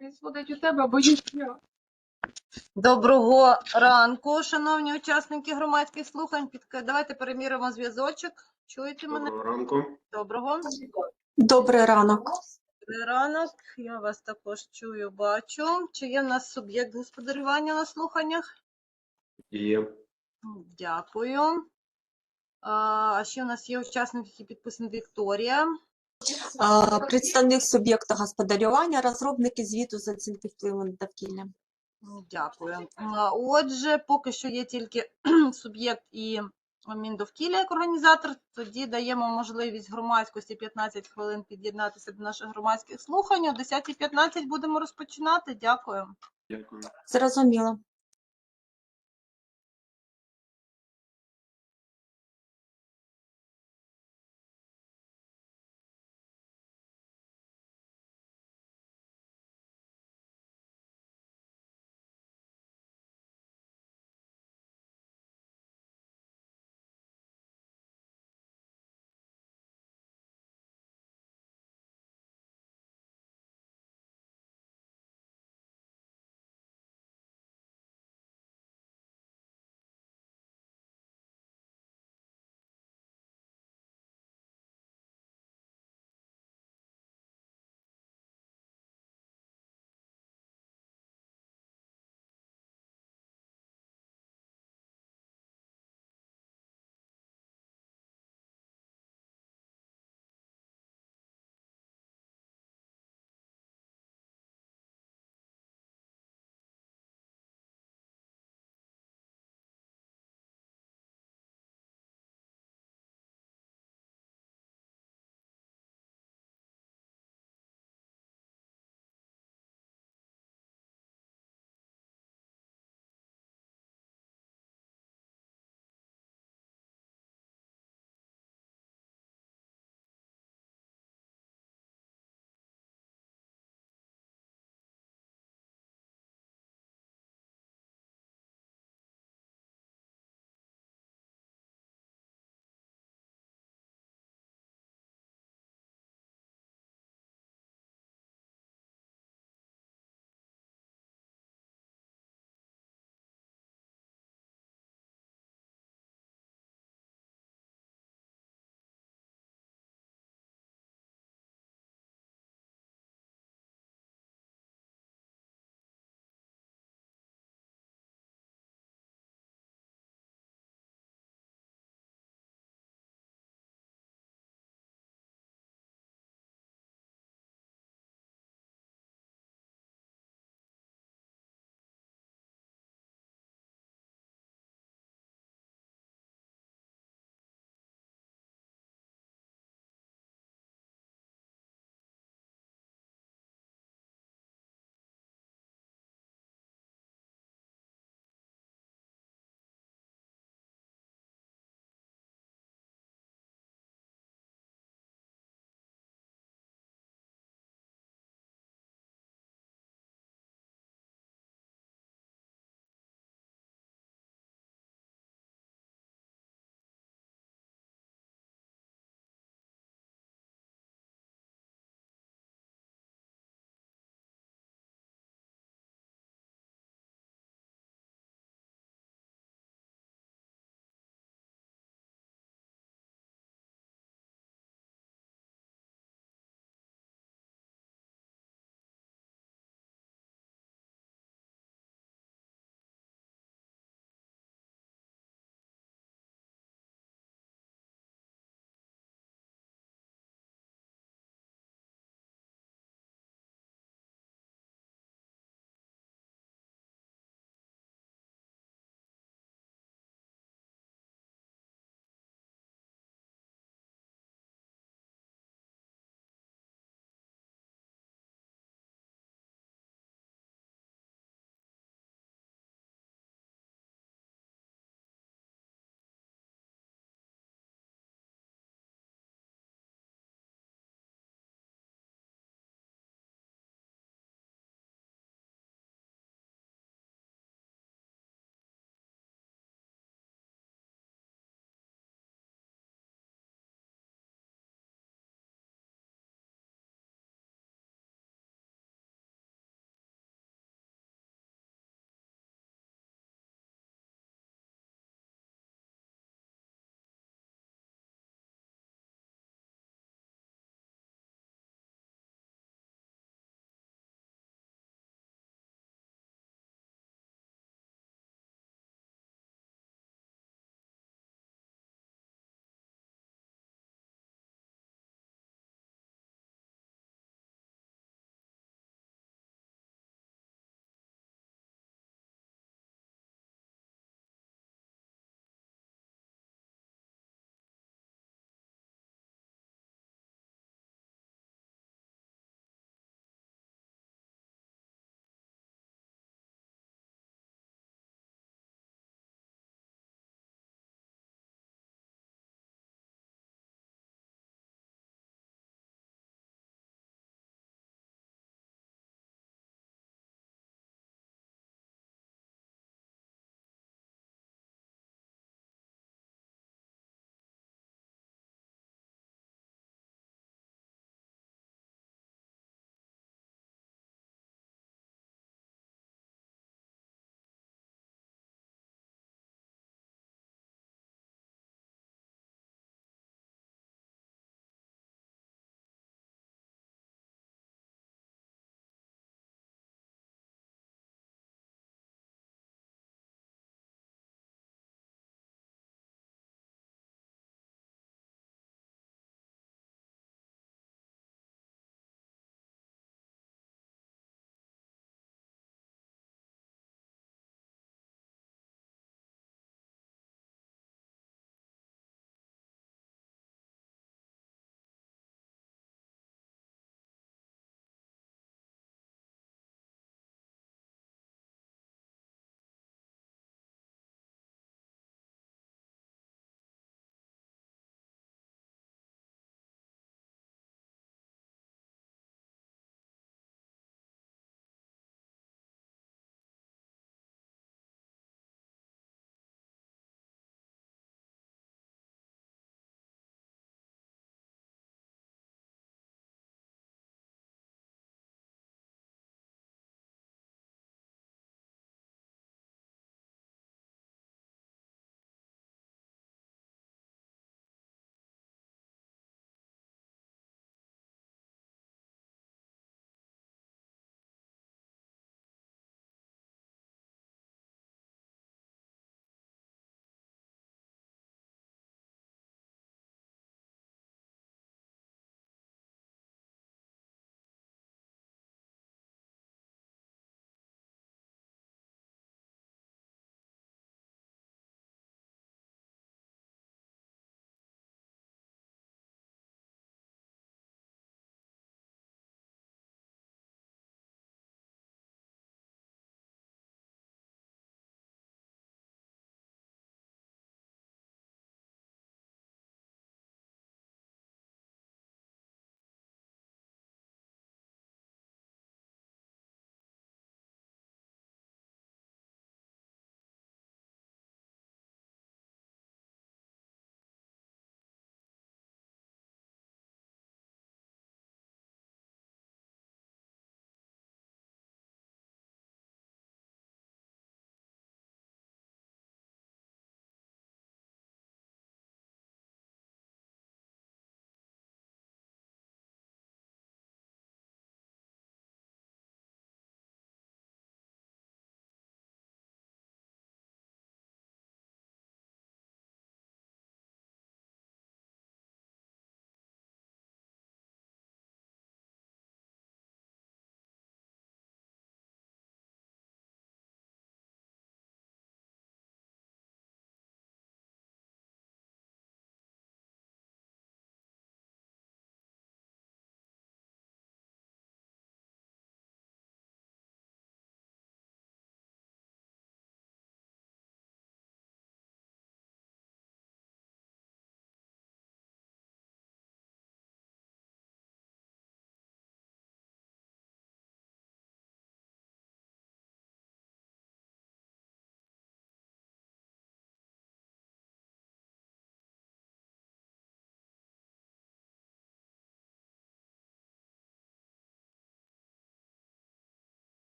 Він сходить у тебе, або я. Доброго ранку, шановні учасники громадських слухань. Підка- Давайте переміримо зв'язочок. Чуєте мене? Доброго ранку. Доброго. Добрий ранок. Добрий ранок. Я вас також чую, бачу. Чи є в нас суб'єкт господарювання на слуханнях? Є. Дякую. А ще у нас є учасник, який підписаний Вікторія. Представник суб'єкта господарювання, розробники звіту з оцінки впливу на довкілля. Дякую. Отже, поки що є тільки суб'єкт і Міндовкілля як організатор, тоді даємо можливість громадськості 15 хвилин під'єднатися до наших громадських слухань. О 10.15 будемо розпочинати. Дякую. Дякую. Зрозуміло.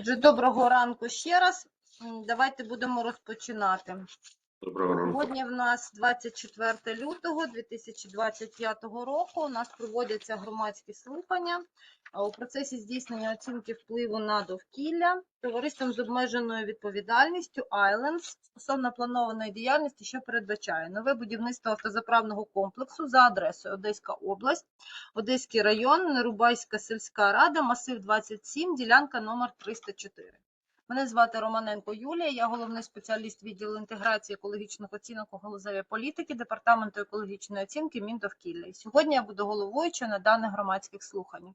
Отже, доброго ранку ще раз. Давайте будемо розпочинати. Доброго ранку. Сьогодні в нас 24 лютого 2025 року. У нас проводяться громадські слухання у процесі здійснення оцінки впливу на довкілля товариством з обмеженою відповідальністю Islands стосовно планованої діяльності, що передбачає нове будівництво автозаправного комплексу за адресою Одеська область, Одеський район, Нерубайська сільська рада, масив 27, ділянка номер 304. Мене звати Романенко Юлія, я головний спеціаліст відділу інтеграції екологічних оцінок у галузеві політики Департаменту екологічної оцінки Міндовкілля. Сьогодні я буду головуючою на даних громадських слуханнях.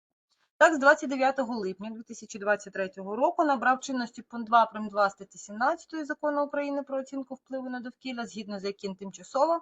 Так, з 29 липня 2023 року набрав чинності пункт 2 прим. 2 статті 17 Закону України про оцінку впливу на довкілля, згідно з яким тимчасово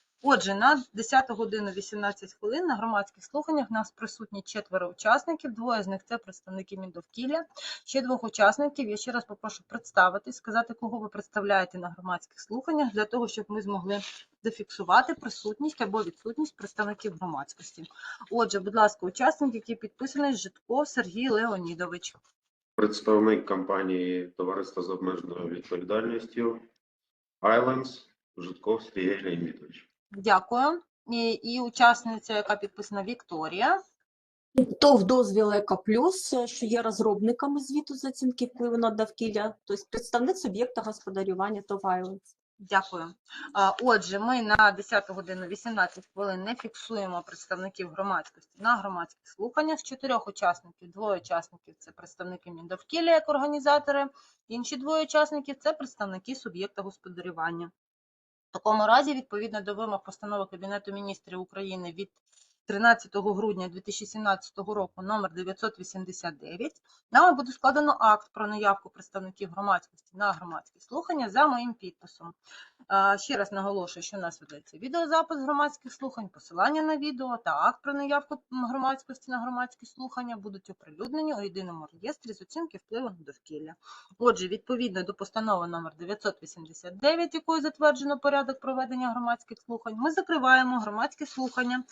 Отже, на 10 годину 18 хвилин на громадських слуханнях нас присутні четверо учасників. Двоє з них це представники Міндовкілля. Ще двох учасників я ще раз попрошу представити, сказати, кого ви представляєте на громадських слуханнях, для того, щоб ми змогли зафіксувати присутність або відсутність представників громадськості. Отже, будь ласка, учасник, який підписаний Житков Сергій Леонідович. Представник компанії Товариства з обмеженою відповідальністю Islands Житков Сергій Леонідович. Дякую. І, і учасниця, яка підписана Вікторія. ТОВ дозвіл Еко Плюс, що є розробниками звіту з оцінки впливу на довкілля, тобто представник суб'єкта господарювання ТОВ. Дякую. Отже, ми на 10 годину 18 хвилин не фіксуємо представників громадськості на громадських слуханнях. З чотирьох учасників, двоє учасників це представники Міндовкілля як організатори, інші двоє учасників це представники суб'єкта господарювання. Такому разі, відповідно до вимог постанови Кабінету міністрів України від 13 грудня 2017 року номер 989, нами буде складено акт про наявку представників громадськості на громадські слухання за моїм підписом. Ще раз наголошую, що у нас ведеться відеозапис громадських слухань, посилання на відео та акт про наявку громадськості на громадські слухання будуть оприлюднені у єдиному реєстрі з оцінки впливу на довкілля. Отже, відповідно до постанови номер 989, якою затверджено порядок проведення громадських слухань, ми закриваємо громадські слухання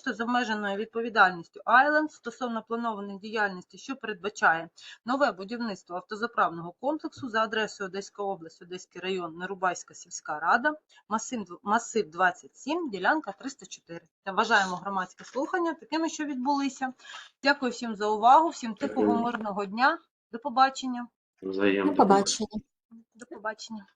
Товариство з обмеженою відповідальністю Island стосовно планованої діяльності, що передбачає нове будівництво автозаправного комплексу за адресою Одеська область, Одеський район, Нерубайська сільська рада, масив, масив 27, ділянка 304. Та вважаємо громадські слухання такими, що відбулися. Дякую всім за увагу, всім тихого мирного дня. До побачення. Взаємно. До побачення. До побачення.